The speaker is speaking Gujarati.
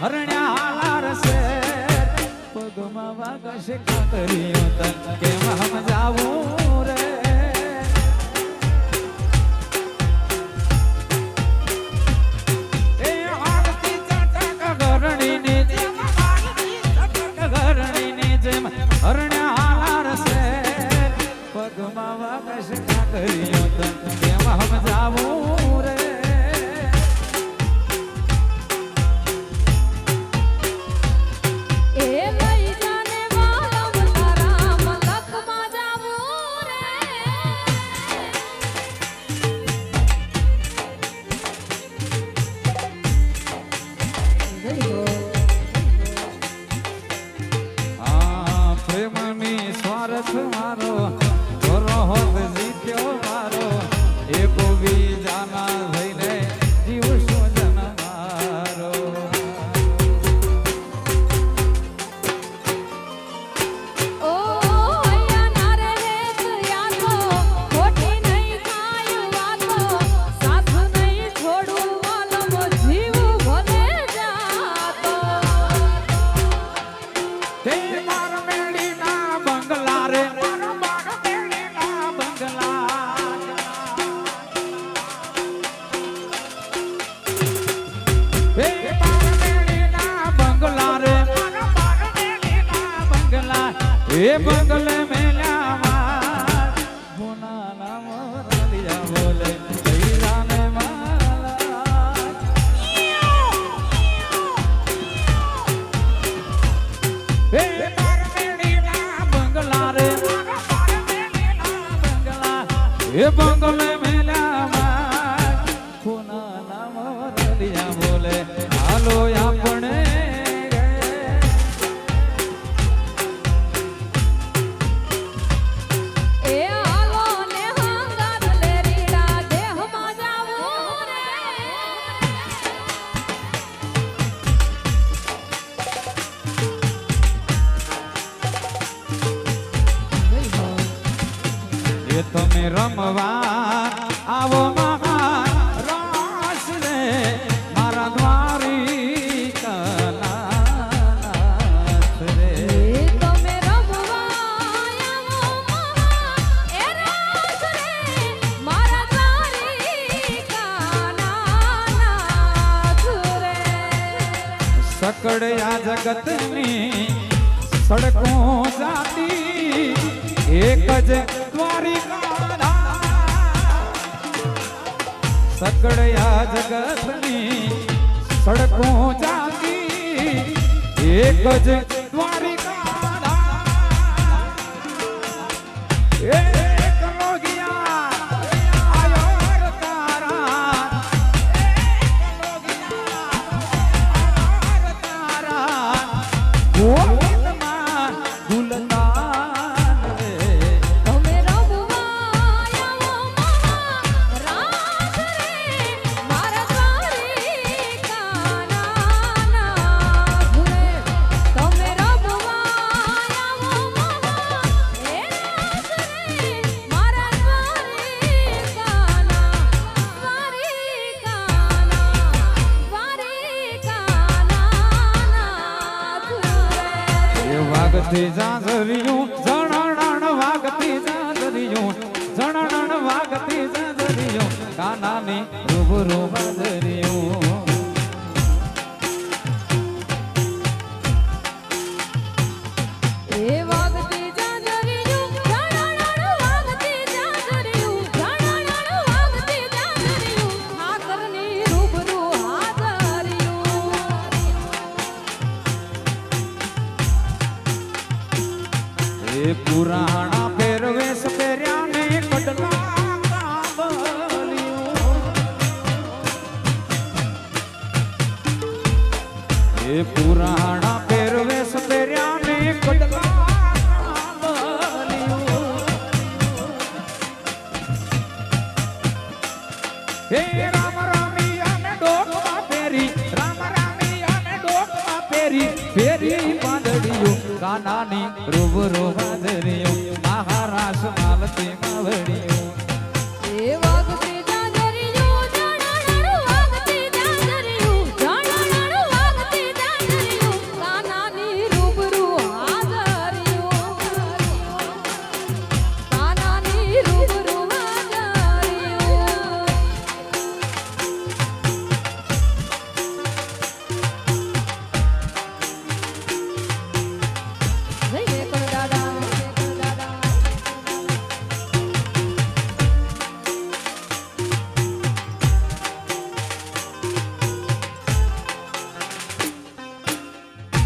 હરણ્યા હાલાર છે પગમાં વાગશે કાતરિયું તન. કેમ સ્વાર્થ મારો. એ બંગલે મેલ્યા માર બોનાના મોરલિયા બોલે કૈરાને માલા હે માર રમવા. આવો મહાન રાસ રે મારા દ્વારી કલાનાથ રે. તમે રમવા આવો મહા એ રાસ રે મારા દ્વારિકાનાથ રે સકડ આ જગતની સડકો જાતી એક જ દ્વારિકા સકડ આ જગતની સડકો જાતી એક જ દ્વારિકા એક લોગિયા આયો તારા તમે વાગતી જાજરિયું જણણ વાગતી જાજરિયું જણણ વાગતી જાજરિયું કાનાની રૂબરૂ બાજરિયું એ પુરાણા પહેરવેશ પહેર્યા ને કડલા કાંબલિયું. એ પુરાણા પહેરવેશ પહેર્યા ને કડલા. હે રામ ફેરી પાંદડીયું કાનાની રૂબરૂ હાજરીઓ મહારાજ માલતી માવડીઓ. એવા